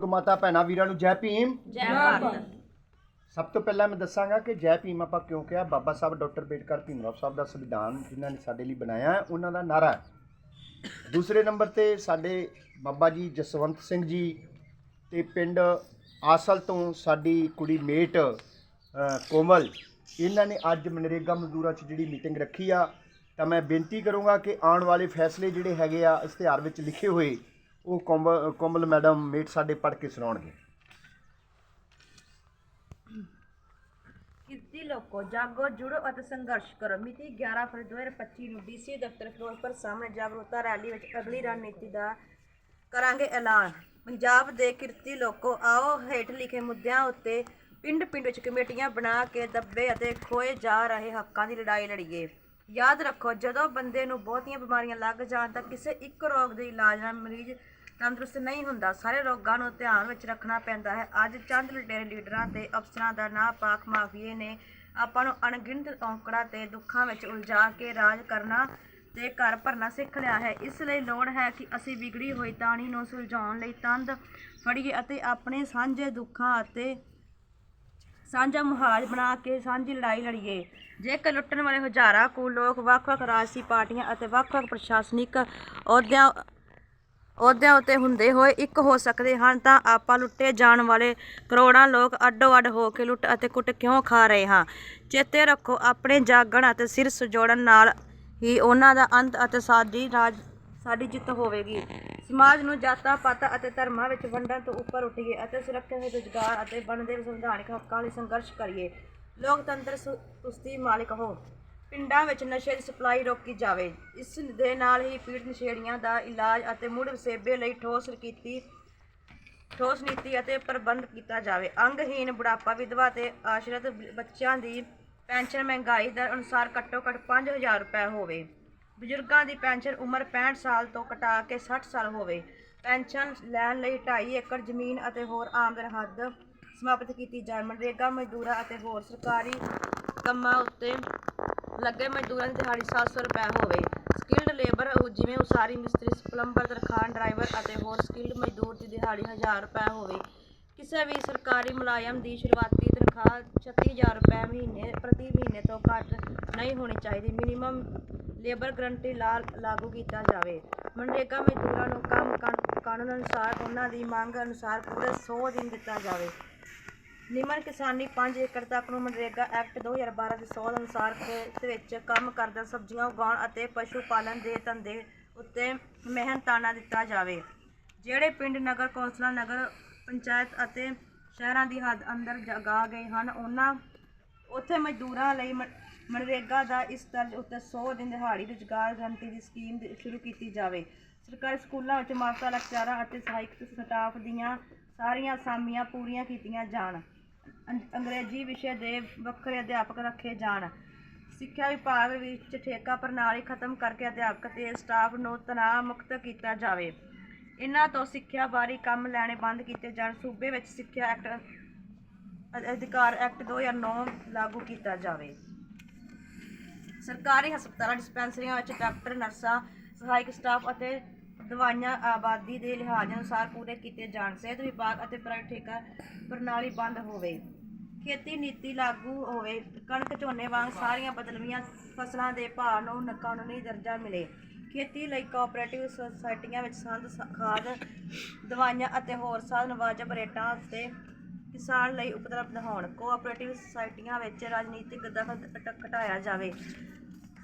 ਬਜ਼ੁਰਗ ਮਾਤਾ ਭੈਣਾਂ ਵੀਰਾਂ ਨੂੰ ਜੈ ਭੀਮ। ਜੈ ਭਾਰਤ। ਸਭ ਤੋਂ ਪਹਿਲਾਂ ਮੈਂ ਦੱਸਾਂਗਾ ਕਿ ਜੈ ਭੀਮ ਆਪਾਂ ਕਿਉਂ ਕਿਹਾ? ਬਾਬਾ ਸਾਹਿਬ ਡਾਕਟਰ ਅੰਬੇਡਕਰ ਭੀਮਰਾਓ ਸਾਹਿਬ ਦਾ ਸੰਵਿਧਾਨ ਜਿਨ੍ਹਾਂ ਨੇ ਸਾਡੇ ਲਈ ਬਣਾਇਆ ਹੈ ਉਹਨਾਂ ਦਾ ਨਾਰਾ ਹੈ। ਦੂਸਰੇ ਨੰਬਰ ਤੇ ਸਾਡੇ ਬਾਬਾ ਜੀ ਜਸਵੰਤ ਸਿੰਘ ਜੀ ਤੇ ਪਿੰਡ ਆਸਲ ਤੋਂ ਸਾਡੀ ਕੁੜੀ ਮੇਟ ਕੋਮਲ ਇਹਨਾਂ ਨੇ ਅੱਜ ਮਨਰੇਗਾ ਮਜ਼ਦੂਰਾਂ 'ਚ ਜਿਹੜੀ ਮੀਟਿੰਗ ਰੱਖੀ ਆ ਤਾਂ ਮੈਂ ਬੇਨਤੀ ਕਰੂੰਗਾ ਕਿ ਆਉਣ ਵਾਲੇ ਫੈਸਲੇ ਜਿਹੜੇ ਹੈਗੇ ਆ ਇਸ਼ਤਿਹਾਰ ਵਿੱਚ ਲਿਖੇ ਹੋਏ ਉਹ ਕੋਮਲ ਕੋਮਲ ਮੈਡਮ ਮੇਟ ਸਾਡੇ ਪੜ੍ਹ ਕੇ ਸੁਣਾਉਣਗੇ। ਕਿਰਤੀ ਲੋਕੋ, ਜਾਗੋ, ਜੁੜੋ ਅਤੇ ਸੰਘਰਸ਼ ਕਰੋ। ਮਿਤੀ 11 ਫਰਵਰੀ 2025 ਨੂੰ ਡੀਸੀ ਦਫ਼ਤਰ ਫਿਰੋਜ਼ਪੁਰ ਸਾਹਮਣੇ ਜਾਗਰੂਕਤਾ ਰੈਲੀ ਵਿੱਚ ਅਗਲੀ ਰਣਨੀਤੀ ਦਾ ਕਰਾਂਗੇ ਐਲਾਨ। ਪੰਜਾਬ ਦੇ ਕਿਰਤੀ ਲੋਕੋ, ਆਓ ਹੇਠ ਲਿਖੇ ਮੁੱਦਿਆਂ ਉੱਤੇ ਪਿੰਡ-ਪਿੰਡ ਵਿੱਚ ਕਮੇਟੀਆਂ ਬਣਾ ਕੇ ਦੱਬੇ ਅਤੇ ਖੋਏ ਜਾ ਰਹੇ ਹੱਕਾਂ ਦੀ ਲੜਾਈ ਲੜੀਏ। ਯਾਦ ਰੱਖੋ, ਜਦੋਂ ਬੰਦੇ ਨੂੰ ਬਹੁਤੀਆਂ ਬਿਮਾਰੀਆਂ ਲੱਗ ਜਾਣ ਤਾਂ ਕਿਸੇ ਇੱਕ ਰੋਗ ਦੇ ਇਲਾਜ ਨਾਲ ਮਰੀਜ਼ ਤੰਦਰੁਸਤ ਨਹੀਂ ਹੁੰਦਾ। ਸਾਰੇ ਰੋਗਾਂ ਨੂੰ ਧਿਆਨ ਵਿੱਚ ਰੱਖਣਾ ਪੈਂਦਾ ਹੈ। ਅੱਜ ਚੰਦ ਲੁਟੇਰੇ ਲੀਡਰਾਂ ਤੇ ਅਫਸਰਾਂ ਦਾ ਨਾਪਾਕ ਮਾਫੀਏ ਨੇ ਆਪਾਂ ਨੂੰ ਅਣਗਿਣਤ ਔਂਕੜਾਂ ਤੇ ਦੁੱਖਾਂ ਵਿੱਚ ਉਲਝਾ ਕੇ ਰਾਜ ਕਰਨਾ ਤੇ ਘਰ ਭਰਨਾ ਸਿੱਖ ਲਿਆ ਹੈ। ਇਸ ਲਈ ਲੋੜ ਹੈ ਕਿ ਅਸੀਂ ਵਿਗੜੀ ਹੋਈ ਤਾਣੀ ਨੂੰ ਸੁਲਝਾਉਣ ਲਈ ਤੰਦ ਫੜੀਏ ਅਤੇ ਆਪਣੇ ਸਾਂਝੇ ਦੁੱਖਾਂ ਅਤੇ ਸਾਂਝਾ ਮੁਹਾਜ ਬਣਾ ਕੇ ਸਾਂਝੀ ਲੜਾਈ ਲੜੀਏ। ਜੇਕਰ ਲੁੱਟਣ ਵਾਲੇ ਹਜ਼ਾਰਾਂ ਕੁ ਲੋਕ ਵੱਖ-ਵੱਖ ਰਾਜਸੀ ਪਾਰਟੀਆਂ ਅਤੇ ਵੱਖ-ਵੱਖ ਪ੍ਰਸ਼ਾਸਨਿਕ ਅਹੁਦਿਆਂ ਅਹੁਦਿਆਂ ਉੱਤੇ ਹੁੰਦੇ ਹੋਏ ਇੱਕ ਹੋ ਸਕਦੇ ਹਨ, ਤਾਂ ਆਪਾਂ ਲੁੱਟੇ ਜਾਣ ਵਾਲੇ ਕਰੋੜਾਂ ਲੋਕ ਅੱਡੋ-ਅੱਡ ਹੋ ਕੇ ਲੁੱਟ ਅਤੇ ਕੁੱਟ ਕਿਉਂ ਖਾ ਰਹੇ ਹਾਂ? ਚੇਤੇ ਰੱਖੋ, ਆਪਣੇ ਜਾਗਣ ਅਤੇ ਸਿਰ ਸੁਜੋੜਨ ਨਾਲ ਹੀ ਉਹਨਾਂ ਦਾ ਅੰਤ ਅਤੇ ਸਾਡੀ ਰਾਜ ਸਾਡੀ ਜਿੱਤ ਹੋਵੇਗੀ। ਸਮਾਜ ਨੂੰ ਜਾਤਾਂ, ਪਾਤਾਂ ਅਤੇ ਧਰਮਾਂ ਵਿੱਚ ਵੰਡਣ ਤੋਂ ਉੱਪਰ ਉੱਠੀਏ ਅਤੇ ਸੁਰੱਖਿਅਤ ਰੁਜ਼ਗਾਰ ਅਤੇ ਬਣਦੇ ਸੰਵਿਧਾਨਿਕ ਹੱਕਾਂ ਲਈ ਸੰਘਰਸ਼ ਕਰੀਏ। ਲੋਕਤੰਤਰ ਸੁ- ਤੁਸਤੀ ਮਾਲਿਕ ਹੋ। ਪਿੰਡਾਂ ਵਿੱਚ ਨਸ਼ੇ ਦੀ ਸਪਲਾਈ ਰੋਕੀ ਜਾਵੇ। ਇਸ ਦੇ ਨਾਲ ਹੀ ਪੀੜਤ ਨਸ਼ੇੜੀਆਂ ਦਾ ਇਲਾਜ ਅਤੇ ਮੁੜ ਵਸੇਬੇ ਲਈ ਠੋਸ ਕੀਤੀ, ਠੋਸ ਨੀਤੀ ਅਤੇ ਪ੍ਰਬੰਧ ਕੀਤਾ ਜਾਵੇ। ਅੰਗਹੀਨ ਬੁਢਾਪਾ ਵਿਧਵਾ ਤੇ ਆਸ਼ਰਿਤ ਬੱਚਿਆਂ ਦੀ ਪੈਨਸ਼ਨ ਮਹਿੰਗਾਈ ਦਰ ਅਨੁਸਾਰ ਘੱਟੋ ਘੱਟ 5000 ਰੁਪਏ ਹੋਵੇ। ਬਜ਼ੁਰਗਾਂ ਦੀ ਪੈਨਸ਼ਨ ਉਮਰ 65 ਸਾਲ ਤੋਂ ਘਟਾ ਕੇ 60 ਸਾਲ ਹੋਵੇ। ਪੈਨਸ਼ਨ ਲੈਣ ਲਈ 2.5 ਏਕੜ ਜ਼ਮੀਨ ਅਤੇ ਹੋਰ ਆਮਦਨ ਹੱਦ ਸਮਾਪਤ ਕੀਤੀ ਜਾਏ ਮਨਰੇਗਾ ਮਜ਼ਦੂਰਾਂ ਅਤੇ ਹੋਰ ਸਰਕਾਰੀ ਕੰਮਾਂ ਉੱਤੇ ਲੱਗੇ ਮਜ਼ਦੂਰਾਂ ਦੀ ਦਿਹਾੜੀ 700 ਰੁਪਏ ਹੋਵੇ। ਸਕਿਲਡ ਲੇਬਰ ਜਿਵੇਂ ਉਸਾਰੀ, ਮਿਸਤਰੀ, ਪਲੰਬਰ ਤਰਖਾਨ ਡਰਾਈਵਰ ਅਤੇ ਹੋਰ ਸਕਿਲਡ ਮਜ਼ਦੂਰ ਦੀ ਦਿਹਾੜੀ 1000 ਰੁਪਏ ਹੋਵੇ। ਕਿਸੇ ਵੀ ਸਰਕਾਰੀ ਮੁਲਾਜ਼ਮ ਦੀ ਸ਼ੁਰੂਆਤੀ ਤਨਖਾਹ 36000 ਰੁਪਏ ਮਹੀਨੇ ਪ੍ਰਤੀ ਮਹੀਨੇ ਤੋਂ ਘੱਟ ਨਹੀਂ ਹੋਣੀ ਚਾਹੀਦੀ। ਮਿਨੀਮਮ ਲੇਬਰ ਗਰੰਟੀ ਲਾ, ਲਾਗੂ ਕੀਤਾ ਜਾਵੇ। ਮਨਰੇਗਾ ਮਜ਼ਦੂਰਾਂ ਨੂੰ ਕੰਮ ਕਾ- ਕਾਨੂੰਨ ਅਨੁਸਾਰ ਉਹਨਾਂ ਦੀ ਮੰਗ ਅਨੁਸਾਰ ਪੂਰੇ 100 ਦਿਨ ਦਿੱਤਾ ਜਾਵੇ। ਨਿਮਨ ਕਿਸਾਨੀ 5 ਏਕੜ ਤੱਕ ਨੂੰ ਮਨਰੇਗਾ ਐਕਟ 2012 ਦੇ 100 ਅਨੁਸਾਰ ਖੇਤ ਵਿੱਚ ਕੰਮ ਕਰਦਾ ਸਬਜ਼ੀਆਂ ਉਗਾਉਣ ਅਤੇ ਪਸ਼ੂ ਪਾਲਣ ਦੇ ਧੰਦੇ ਉੱਤੇ ਮਿਹਨਤਾਨਾ ਦਿੱਤਾ ਜਾਵੇ। ਜਿਹੜੇ ਪਿੰਡ ਨਗਰ, ਕੌਂਸਲਾਂ ਨਗਰ ਪੰਚਾਇਤ ਅਤੇ ਸ਼ਹਿਰਾਂ ਦੀ ਹੱਦ ਅੰਦਰ ਜਗਾ ਗਏ ਹਨ। ਉਹਨਾਂ ਉੱਥੇ ਮਜ਼ਦੂਰਾਂ ਲਈ ਮ- ਮਨਰੇਗਾ ਦਾ ਇਸ ਤਰਜ਼ ਉੱਤੇ 100 ਦਿਨ ਦਿਹਾੜੀ ਰੁਜ਼ਗਾਰ ਗਰੰਟੀ ਦੀ ਸਕੀਮ ਸ਼ੁਰੂ ਕੀਤੀ ਜਾਵੇ। ਸਰਕਾਰੀ ਸਕੂਲਾਂ ਵਿੱਚ ਮਾਸਟਰ ਲੈਕਚਰਾਂ ਅਤੇ ਸਹਾਇਕ ਸਟਾਫ ਦੀਆਂ ਸਾਰੀਆਂ ਅਸਾਮੀਆਂ ਪੂਰੀਆਂ ਕੀਤੀਆਂ ਜਾਣ। ਅੰ- ਅੰਗਰੇਜ਼ੀ ਵਿਸ਼ੇ ਦੇ ਵੱਖਰੇ ਅਧਿਆਪਕ ਰੱਖੇ ਜਾਣ। ਸਿੱਖਿਆ ਵਿਭਾਗ ਵਿੱਚ ਠੇਕਾ ਪ੍ਰਣਾਲੀ ਖਤਮ ਕਰਕੇ ਅਧਿਆਪਕ ਤੇ ਸਟਾਫ ਨੂੰ ਤਣਾਅ ਮੁਕਤ ਕੀਤਾ ਜਾਵੇ। ਇਹਨਾਂ ਤੋਂ ਸਿੱਖਿਆ ਬਾਰੇ ਕੰਮ ਲੈਣੇ ਬੰਦ ਕੀਤੇ ਜਾਣ। ਸੂਬੇ ਵਿੱਚ ਸਿੱਖਿਆ ਐਕਟ ਅਧਿਕਾਰ ਐਕਟ 2009 ਲਾਗੂ ਕੀਤਾ ਜਾਵੇ। ਸਰਕਾਰੀ ਹਸਪਤਾਲਾਂ, ਡਿਸਪੈਂਸਰੀਆਂ ਵਿੱਚ ਡਾਕਟਰ, ਨਰਸਾਂ, ਸਹਾਇਕ ਸਟਾਫ ਅਤੇ ਦਵਾਈਆਂ ਆਬਾਦੀ ਦੇ ਲਿਹਾਜ਼ ਅਨੁਸਾਰ ਪੂਰੇ ਕੀਤੇ ਜਾਣ। ਸਿਹਤ ਵਿਭਾਗ ਅਤੇ ਪ੍ਰਾਈਵੇਟ ਠੇਕਾ ਪ੍ਰਣਾਲੀ ਬੰਦ ਹੋਵੇ। ਖੇਤੀ ਨੀਤੀ ਲਾਗੂ ਹੋਵੇ। ਕਣਕ, ਝੋਨੇ ਵਾਂਗ ਸਾਰੀਆਂ ਬਦਲਵੀਆਂ ਫਸਲਾਂ ਦੇ ਭਾਅ ਨੂੰ ਕਾਨੂੰਨੀ ਦਰਜਾ ਮਿਲੇ। ਖੇਤੀ ਲਈ ਕੋਆਪਰੇਟਿਵ ਸੁਸਾਇਟੀਆਂ ਵਿੱਚ ਸੰਦ ਖਾਦ, ਦਵਾਈਆਂ ਅਤੇ ਹੋਰ ਸਾਧਨ, ਵਾਜਬ ਰੇਟਾਂ ਉੱਤੇ ਕਿਸਾਨ ਲਈ ਉਪਲਬਧ ਹੋਣ। ਕੋਆਪਰੇਟਿਵ ਸੁਸਾਇਟੀਆਂ ਵਿੱਚ ਰਾਜਨੀਤਿਕ ਦਖਲ ਘਟ- ਘਟਾਇਆ ਜਾਵੇ।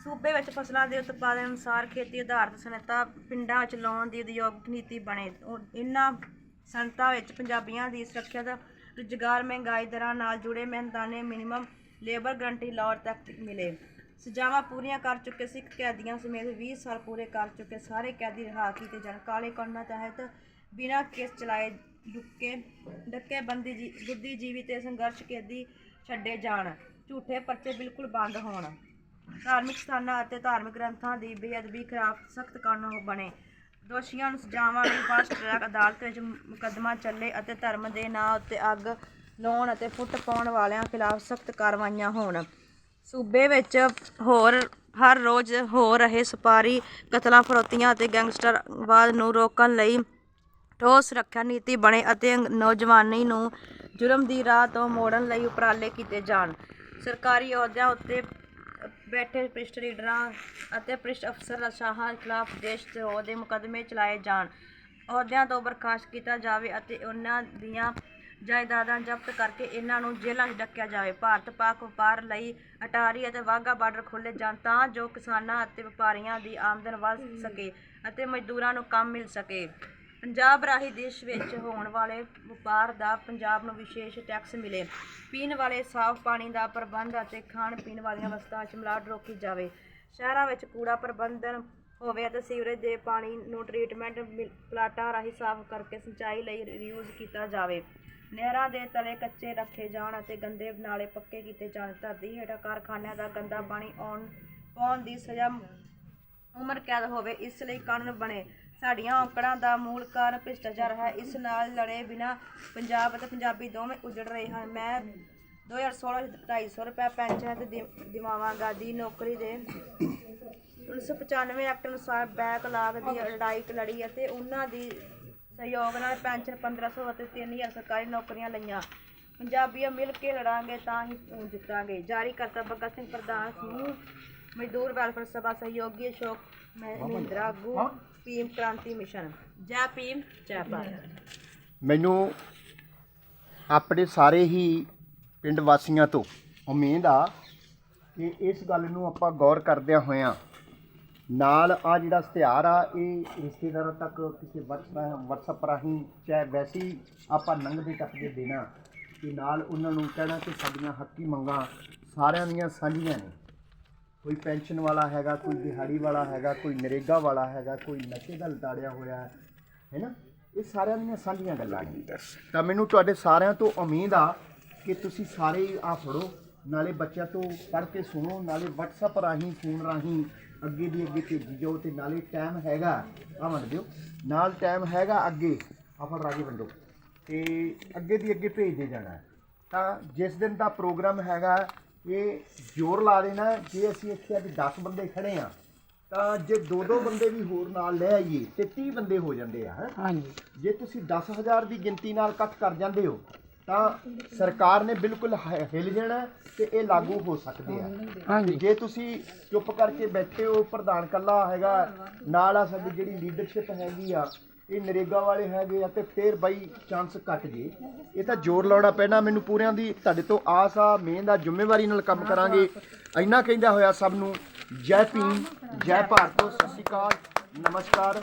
ਸੂਬੇ ਵਿੱਚ ਫਸਲਾਂ ਦੇ ਉਤਪਾਦਨ ਅਨੁਸਾਰ ਖੇਤੀ ਆਧਾਰਿਤ ਸਨਅਤਾਂ ਪਿੰਡਾਂ ਵਿੱਚ ਲਾਉਣ ਦੀ ਉਦਯੋਗਿਕ ਨੀਤੀ ਬਣੇ। ਉਹ- ਇਹਨਾਂ ਸਨਅਤਾਂ ਵਿੱਚ ਪੰਜਾਬੀਆਂ ਦੀ ਸੁਰੱਖਿਆ ਦਾ ਰੁਜ਼ਗਾਰ, ਮਹਿੰਗਾਈ ਦਰਾਂ ਨਾਲ ਜੁੜੇ ਮਿਹਨਤਾਨੇ ਮਿਨੀਮਮ ਲੇਬਰ ਗਰੰਟੀ ਲਾਅ ਤੱਕ ਮਿਲੇ। ਸਜ਼ਾਵਾਂ ਪੂਰੀਆਂ ਕਰ ਚੁੱਕੇ ਸਿੱਖ ਕੈਦੀਆਂ ਸਮੇਤ 20 ਸਾਲ ਪੂਰੇ ਕਰ ਚੁੱਕੇ ਸਾਰੇ ਕੈਦੀ ਰਿਹਾ ਕੀਤੇ ਜਾਣ। ਕਾਲੇ ਕਾਨੂੰਨਾਂ ਤਹਿਤ ਬਿਨਾਂ ਕੇਸ ਚਲਾਏ ਡੁੱਕੇ, ਡੱਕੇ ਬੰਦੀ ਜੀ ਬੁੱਧੀਜੀਵੀ ਤੇ ਸੰਘਰਸ਼ ਕੈਦੀ ਛੱਡੇ ਜਾਣ। ਝੂਠੇ ਪਰਚੇ ਬਿਲਕੁਲ ਬੰਦ ਹੋਣ। ਧਾਰਮਿਕ ਸਥਾਨਾਂ ਅਤੇ ਧਾਰਮਿਕ ਗ੍ਰੰਥਾਂ ਦੀ ਬੇਅਦਬੀ ਖਿਲਾਫ ਸਖਤ ਕਾਨੂੰਨ ਬਣੇ। ਦੋਸ਼ੀਆਂ ਨੂੰ ਸਜ਼ਾਵਾਂ ਲਈ ਫਾਸਟ ਟਰੈਕ ਅਦਾਲਤ ਵਿੱਚ ਮੁਕੱਦਮਾ ਚੱਲੇ ਅਤੇ ਧਰਮ ਦੇ ਨਾਂ ਉੱਤੇ ਅੱਗ ਲਾਉਣ ਅਤੇ ਫੁੱਟ ਪਾਉਣ ਵਾਲਿਆਂ ਖਿਲਾਫ ਸਖਤ ਕਾਰਵਾਈਆਂ ਹੋਣ। ਸੂਬੇ ਵਿੱਚ ਹੋਰ, ਹਰ ਰੋਜ਼ ਹੋ ਰਹੇ ਸਪਾਰੀ ਕਤਲਾਂ, ਫਰੋਤੀਆਂ ਅਤੇ ਗੈਂਗਸਟਰਵਾਦ ਨੂੰ ਰੋਕਣ ਲਈ ਠੋਸ ਸੁਰੱਖਿਆ ਨੀਤੀ ਬਣੇ ਅਤੇ ਨੌਜਵਾਨੀ ਨੂੰ ਜੁਰਮ ਦੀ ਰਾਹ ਤੋਂ ਮੋੜਨ ਲਈ ਉਪਰਾਲੇ ਕੀਤੇ ਜਾਣ। ਸਰਕਾਰੀ ਅਹੁਦਿਆਂ ਉੱਤੇ ਬੈਠੇ ਭ੍ਰਿਸ਼ਟ ਲੀਡਰਾਂ ਅਤੇ ਭ੍ਰਿਸ਼ਟ ਅਫਸਰਸ਼ਾਹਾਂ ਖਿਲਾਫ ਦੇਸ਼ ਦੇ ਮੁਕੱਦਮੇ ਚਲਾਏ ਜਾਣ। ਅਹੁਦਿਆਂ ਤੋਂ ਬਰਖਾਸਤ ਕੀਤਾ ਜਾਵੇ ਅਤੇ ਉਹਨਾਂ ਦੀਆਂ ਜਾਇਦਾਦਾਂ ਜ਼ਬਤ ਕਰਕੇ ਇਹਨਾਂ ਨੂੰ ਜੇਲ੍ਹਾਂ 'ਚ ਡੱਕਿਆ ਜਾਵੇ। ਭਾਰਤ ਪਾਕ ਵਪਾਰ ਲਈ ਅਟਾਰੀ ਅਤੇ ਵਾਹਗਾ ਬਾਰਡਰ ਖੋਲ੍ਹੇ ਜਾਣ ਤਾਂ ਜੋ ਕਿਸਾਨਾਂ ਅਤੇ ਵਪਾਰੀਆਂ ਦੀ ਆਮਦਨ ਵੱਧ ਸਕੇ ਅਤੇ ਮਜ਼ਦੂਰਾਂ ਨੂੰ ਕੰਮ ਮਿਲ ਸਕੇ। ਪੰਜਾਬ ਰਾਹੀਂ ਦੇਸ਼ ਵਿੱਚ ਹੋਣ ਵਾਲੇ ਵਪਾਰ ਦਾ ਪੰਜਾਬ ਨੂੰ ਵਿਸ਼ੇਸ਼ ਟੈਕਸ ਮਿਲੇ। ਪੀਣ ਵਾਲੇ ਸਾਫ਼ ਪਾਣੀ ਦਾ ਪ੍ਰਬੰਧ ਅਤੇ ਖਾਣ ਪੀਣ ਵਾਲੀਆਂ ਵਸਤਾਂ 'ਚ ਮਿਲਾਵਟ ਰੋਕੀ ਜਾਵੇ। ਸ਼ਹਿਰਾਂ ਵਿੱਚ ਕੂੜਾ ਪ੍ਰਬੰਧਨ ਹੋਵੇ ਅਤੇ ਸੀਵਰੇਜ ਦੇ ਪਾਣੀ ਨੂੰ ਟ੍ਰੀਟਮੈਂਟ ਮਿਲ- ਪਲਾਂਟਾਂ ਰਾਹੀਂ ਸਾਫ਼ ਕਰਕੇ ਸਿੰਚਾਈ ਲਈ ਰੀਯੂਜ਼ ਕੀਤਾ ਜਾਵੇ। ਨਹਿਰਾਂ ਦੇ ਤਲੇ ਕੱਚੇ ਰੱਖੇ ਜਾਣ ਅਤੇ ਗੰਦੇ ਨਾਲੇ ਪੱਕੇ ਕੀਤੇ ਜਾਣ। ਧਰਤੀ ਹੇਠਾਂ ਕਾਰਖਾਨਿਆਂ ਦਾ ਗੰਦਾ ਪਾਣੀ ਆਉਣ, ਪਾਉਣ ਦੀ ਸਜ਼ਾ ਉਮਰ ਕੈਦ ਹੋਵੇ, ਇਸ ਲਈ ਕਾਨੂੰਨ ਬਣੇ। ਸਾਡੀਆਂ ਔਕੜਾਂ ਦਾ ਮੂਲ ਕਾਰਨ ਭ੍ਰਿਸ਼ਟਾਚਾਰ ਹੈ। ਇਸ ਨਾਲ ਲੜੇ ਬਿਨਾ ਪੰਜਾਬ ਅਤੇ ਪੰਜਾਬੀ ਦੋਵੇਂ ਉਜੜ ਰਹੇ ਹਨ। ਮੈਂ 2016 ਵਿੱਚ 250 ਰੁਪਏ ਪੈਨਸ਼ਨ ਅਤੇ ਦਿ- ਦਿਵਾਵਾਂਗਾ ਦੀ ਨੌਕਰੀ ਦੇ। 1995 ਐਕਟ ਅਨੁਸਾਰ ਬੈਕਲਾਗ ਦੀ ਲੜਾਈ ਲੜੀ ਅਤੇ ਉਹਨਾਂ ਦੀ ਸਹਿਯੋਗ ਨਾਲ ਪੈਨਸ਼ਨ 1500 ਅਤੇ 3000 ਸਰਕਾਰੀ ਨੌਕਰੀਆਂ ਲਈਆਂ। ਪੰਜਾਬੀਆਂ ਮਿਲ ਕੇ ਲੜਾਂਗੇ ਤਾਂ ਹੀ ਜਿੱਤਾਂਗੇ। ਜਾਰੀ ਕਰਤਾ ਭਗਤ ਸਿੰਘ ਪ੍ਰਧਾਨ ਸਮੂਹ ਮਜ਼ਦੂਰ ਵੈਲਫੇਅਰ ਸਭਾ ਸਹਿਯੋਗੀ ਅਸ਼ੋਕ ਮਹਿ- ਮਹਿੰਦਰਾ ਆਗੂ ਭੀਮ ਕ੍ਰਾਂਤੀ ਮਿਸ਼ਨ। ਜੈ ਭੀਮ ਜੈ ਭਾਰਤ। ਮੈਨੂੰ ਆਪਣੇ ਸਾਰੇ ਹੀ ਪਿੰਡ ਵਾਸੀਆਂ ਤੋਂ ਉਮੀਦ ਆ ਕਿ ਇਸ ਗੱਲ ਨੂੰ ਆਪਾਂ ਗੌਰ ਕਰਦਿਆਂ ਹੋਇਆਂ ਨਾਲ ਆ ਜਿਹੜਾ ਇਸ਼ਤਿਹਾਰ ਆ, ਇਹ ਰਿਸ਼ਤੇਦਾਰਾਂ ਤੱਕ ਕਿਸੇ ਵਟਸ- ਵਟਸਐਪ ਰਾਹੀਂ ਚਾਹੇ ਵੈਸੇ ਹੀ ਆਪਾਂ ਲੰਘਦੇ ਟੱਪਦੇ ਦੇਣਾ ਕਿ ਨਾਲ ਉਹਨਾਂ ਨੂੰ ਕਹਿਣਾ ਕਿ ਸਾਡੀਆਂ ਹੱਕੀ ਮੰਗਾਂ ਸਾਰਿਆਂ ਦੀਆਂ ਸਾਂਝੀਆਂ ਨੇ। ਕੋਈ ਪੈਨਸ਼ਨ ਵਾਲਾ ਹੈਗਾ, ਕੋਈ ਦਿਹਾੜੀ ਵਾਲਾ ਹੈਗਾ, ਕੋਈ ਨਰੇਗਾ ਵਾਲਾ ਹੈਗਾ, ਕੋਈ ਨਸ਼ੇ ਦਾ ਲਤਾੜਿਆ ਹੋਇਆ, ਹੈ ਹੈ ਨਾ? ਇਹ ਸਾਰਿਆਂ ਦੀਆਂ ਸਾਂਝੀਆਂ ਗੱਲਾਂ ਨੇ। ਤਾਂ ਮੈਨੂੰ ਤੁਹਾਡੇ ਸਾਰਿਆਂ ਤੋਂ ਉਮੀਦ ਆ ਕਿ ਤੁਸੀਂ ਸਾਰੇ ਆ ਫੜੋ, ਨਾਲੇ ਬੱਚਿਆਂ ਤੋਂ ਪੜ੍ਹ ਕੇ ਸੁਣੋ, ਨਾਲੇ WhatsApp ਰਾਹੀਂ, ਫੋਨ ਰਾਹੀਂ ਅੱਗੇ ਦੀ ਅੱਗੇ ਭੇਜੀ ਜਾਓ ਤੇ ਨਾਲੇ ਟਾਈਮ ਹੈਗਾ ਆ ਵੰਡ ਦਿਓ ਨਾਲ ਟਾਈਮ ਹੈਗਾ ਅੱਗੇ ਆਪਾਂ ਰਾਜੀ ਵੰਡੋ ਤੇ ਅੱਗੇ ਦੀ ਅੱਗੇ ਭੇਜਦੇ ਜਾਣਾ। ਤਾਂ ਜਿਸ ਦਿਨ ਦਾ ਪ੍ਰੋਗਰਾਮ ਹੈਗਾ ਇਹ ਜ਼ੋਰ ਲਾ ਦੇਣਾ ਜੇ ਅਸੀਂ ਇੱਥੇ ਅੱਜ 10 ਬੰਦੇ ਖੜੇ ਆ ਤਾਂ ਜੇ ਦੋ ਦੋ ਬੰਦੇ ਵੀ ਹੋਰ ਨਾਲ ਲੈ ਆਈਏ ਤੇ 30 ਬੰਦੇ ਹੋ ਜਾਂਦੇ ਆ ਹੈਂ। ਹਾਂਜੀ ਜੇ ਤੁਸੀਂ 10000 ਦੀ ਗਿਣਤੀ ਨਾਲ ਇਕੱਠ ਕਰ ਜਾਂਦੇ ਹੋ ਤਾਂ ਸਰਕਾਰ ਨੇ ਬਿਲਕੁਲ ਹ- ਹਿਲ ਜਾਣਾ ਤੇ ਇਹ ਲਾਗੂ ਹੋ ਸਕਦੇ ਆ। ਹਾਂਜੀ। ਜੇ ਤੁਸੀਂ ਚੁੱਪ ਕਰਕੇ ਬੈਠੇ ਹੋ ਪ੍ਰਧਾਨ ਕੱਲਾ ਹੈਗਾ ਨਾਲ ਆ ਸਾਡੀ ਜਿਹੜੀ ਲੀਡਰਸ਼ਿਪ ਹੈਗੀ ਆ ਇਹ ਨਰੇਗਾ ਵਾਲੇ ਹੈਗੇ ਆ ਤੇ ਫੇਰ ਬਾਈ ਚਾਂਸ ਘਟ ਜੇ। ਇਹ ਤਾਂ ਜ਼ੋਰ ਲਾਉਣਾ ਪੈਣਾ ਮੈਨੂੰ ਪੂਰਿਆਂ ਦੀ ਤੁਹਾਡੇ ਤੋਂ ਆਸ ਆ ਮਿਹਨਤ ਦਾ ਜ਼ਿੰਮੇਵਾਰੀ ਨਾਲ ਕੰਮ ਕਰਾਂਗੇ। ਇੰਨਾ ਕਹਿੰਦਾ ਹੋਇਆ ਸਭ ਨੂੰ ਜੈ ਭੀਮ ਜੈ ਭਾਰਤ ਸਤਿ ਸ਼੍ਰੀ ਅਕਾਲ ਨਮਸਕਾਰ।